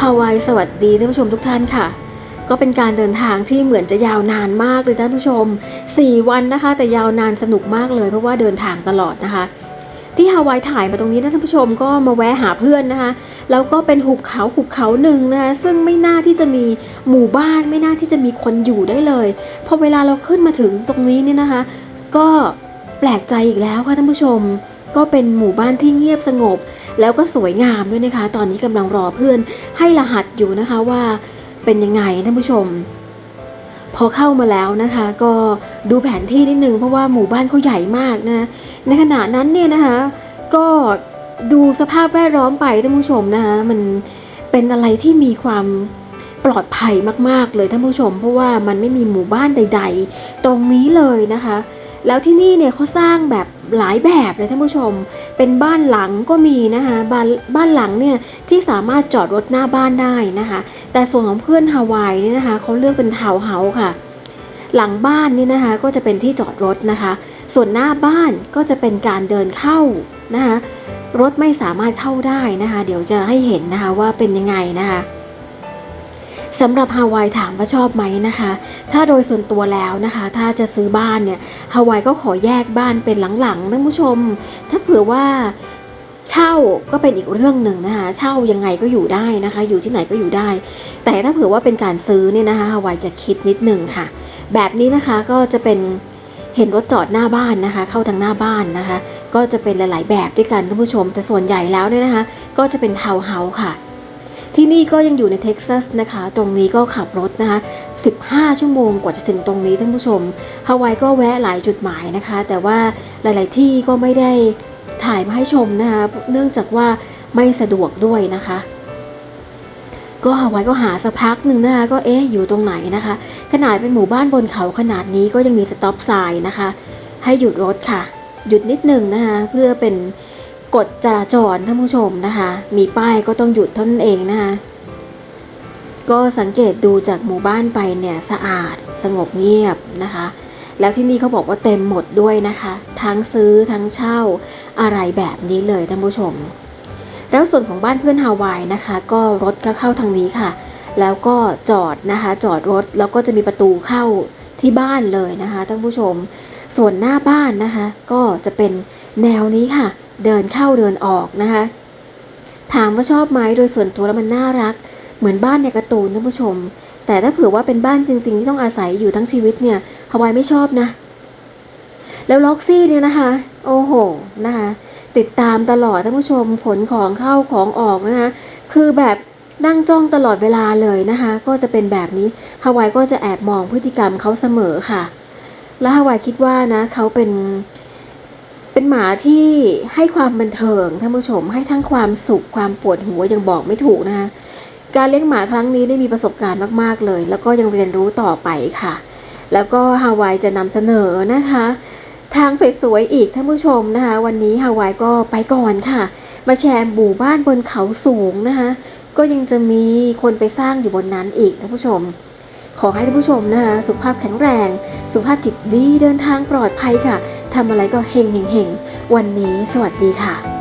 ฮาวายสวัสดีท่านผู้ชมทุกท่านค่ะ ก็เป็นการเดินทางที่เหมือนจะยาวนานมากเลยท่านผู้ชม 4 วันนะคะ แต่ยาวนานสนุกมากเลย เพราะว่าเดินทางตลอดนะคะ ที่ฮาวายถ่ายมาตรงนี้นะท่านผู้ชมก็มาแวะหาเพื่อนนะคะ แล้วก็เป็นหุบเขาหุบเขาหนึ่งนะคะซึ่งไม่น่าที่จะมีหมู่บ้านไม่น่าที่จะมีคนอยู่ได้เลยพอเวลาเราขึ้นมาถึงตรงนี้เนี่ยนะคะ ก็แปลกใจอีกแล้วค่ะท่านผู้ชม ก็เป็นหมู่บ้านที่เงียบสงบ แล้วก็สวยงามด้วยนะคะ ตอนนี้กำลังรอเพื่อนให้รหัสอยู่นะคะว่าเป็นยังไงท่านผู้ชม พอเข้ามาแล้วนะคะ ก็ดูแผนที่นิดนึงเพราะว่าหมู่บ้านเขาใหญ่มากนะในขณะนั้นเนี่ยนะคะ ก็ดูสภาพแวดล้อมไปท่านผู้ชมนะคะมันเป็นอะไรที่มีความปลอดภัยมากๆเลยท่านผู้ชม เพราะว่ามันไม่มีหมู่บ้านใด ๆ ตรงนี้เลยนะคะ แล้วที่นี่เนี่ยเขาสร้างแบบหลายแบบเลยท่านผู้ชม เป็นบ้านหลังก็มีนะคะบ้านบ้านหลังเนี่ยที่สามารถจอดรถหน้าบ้านได้นะคะ แต่ส่วนของเพื่อนฮาวายเนี่ยนะคะเขาเลือกเป็นทาวน์เฮาส์ค่ะ หลังบ้านนี่นะคะก็จะเป็นที่จอดรถนะคะ ส่วนหน้าบ้านก็จะเป็นการเดินเข้านะคะรถไม่สามารถเข้าได้นะคะ เดี๋ยวจะให้เห็นนะคะว่าเป็นยังไงนะคะ สำหรับฮาวายถามว่าชอบไหมนะคะ ถ้าโดยส่วนตัวแล้วนะคะ ถ้าจะซื้อบ้านเนี่ยฮาวายก็ขอแยกบ้านเป็นหลังๆท่านผู้ชม ถ้าเผื่อว่าเช่าก็เป็นอีกเรื่องหนึ่งนะคะ เช่ายังไงก็อยู่ได้นะคะ อยู่ที่ไหนก็อยู่ได้ แต่ถ้าเผื่อว่าเป็นการซื้อเนี่ยนะคะฮาวายจะคิดนิดนึงค่ะ แบบนี้นะคะก็จะเป็นเห็นรถจอดหน้าบ้านนะคะ เข้าทางหน้าบ้านนะคะ ก็จะเป็นหลาย ๆ แบบด้วยกันท่านผู้ชม แต่ส่วนใหญ่แล้วเนี่ยนะคะ ก็จะเป็นทาวน์เฮาส์ค่ะ ที่นี่ก็ยังอยู่ในเท็กซัสนะคะ ตรงนี้ก็ขับรถนะคะ 15 ชั่วโมงกว่าจะถึงตรงนี้ท่านผู้ชมฮาวายก็แวะหลายจุดหมายนะคะ แต่ว่าหลาย ๆ ที่ก็ไม่ได้ถ่ายมาให้ชมนะคะเนื่องจากว่าไม่สะดวกด้วยนะคะ ก็ฮาวายก็หาสักพักหนึ่งนะคะก็เอ๊ะอยู่ตรงไหนนะคะ ขนาดเป็นหมู่บ้านบนเขาขนาดนี้ก็ยังมีสต็อปไซน์นะคะ ให้หยุดรถค่ะ หยุดนิดหนึ่งนะคะเพื่อเป็น กฎจราจรท่านผู้ชมนะคะ มีป้ายก็ต้องหยุดเท่านั้นเองนะคะ ก็สังเกตดูจากหมู่บ้านไปเนี่ยสะอาดสงบเงียบนะคะ แล้วที่นี่เขาบอกว่าเต็มหมดด้วยนะคะ ทั้งซื้อทั้งเช่าอะไรแบบนี้เลยท่านผู้ชม แล้วส่วนของบ้านเพื่อนฮาวายนะคะ ก็รถก็เข้าทางนี้ค่ะ แล้วก็จอดนะคะ จอดรถแล้วก็จะมีประตูเข้าที่บ้านเลยนะคะท่านผู้ชม ส่วนหน้าบ้านนะคะ ก็จะเป็นแนวนี้ค่ะ เดินเข้าเดินออกนะคะ ถามว่าชอบไหมโดยส่วนตัวแล้วมันน่ารัก เหมือนบ้านในการ์ตูนท่านผู้ชม แต่ถ้าเผื่อว่าเป็นบ้านจริง ๆ ที่ต้องอาศัยอยู่ทั้งชีวิตเนี่ยฮาวายไม่ชอบนะ แล้วล็อกซี่เนี่ยนะคะ โอ้โหนะคะติดตามตลอดท่านผู้ชมผลของเข้าของออกนะคะคือแบบนั่งจ้องตลอดเวลาเลยนะคะ ก็จะเป็นแบบนี้ฮาวายก็จะแอบมองพฤติกรรมเขาเสมอค่ะ แล้วฮาวายคิดว่านะเขาเป็น เป็นหมาที่ให้ความบันเทิงท่านผู้ชมให้ทั้งความสุขความปวดหัวยังบอกไม่ถูกนะคะการเลี้ยงหมาครั้งนี้ได้มีประสบการณ์มากๆเลย แล้วก็ยังเรียนรู้ต่อไปค่ะ แล้วก็ฮาวายจะนำเสนอนะคะ ทางสวยๆอีกท่านผู้ชมนะคะ วันนี้ฮาวายก็ไปก่อนค่ะ มาแชร์หมู่บ้านบนเขาสูงนะคะ ก็ยังจะมีคนไปสร้างอยู่บนนั้นอีกท่านผู้ชม ขอให้ท่านผู้ชมนะคะสุขภาพแข็งแรง สุขภาพจิตดีเดินทางปลอดภัยค่ะทำอะไรก็เฮงเฮงเฮงวันนี้สวัสดีค่ะ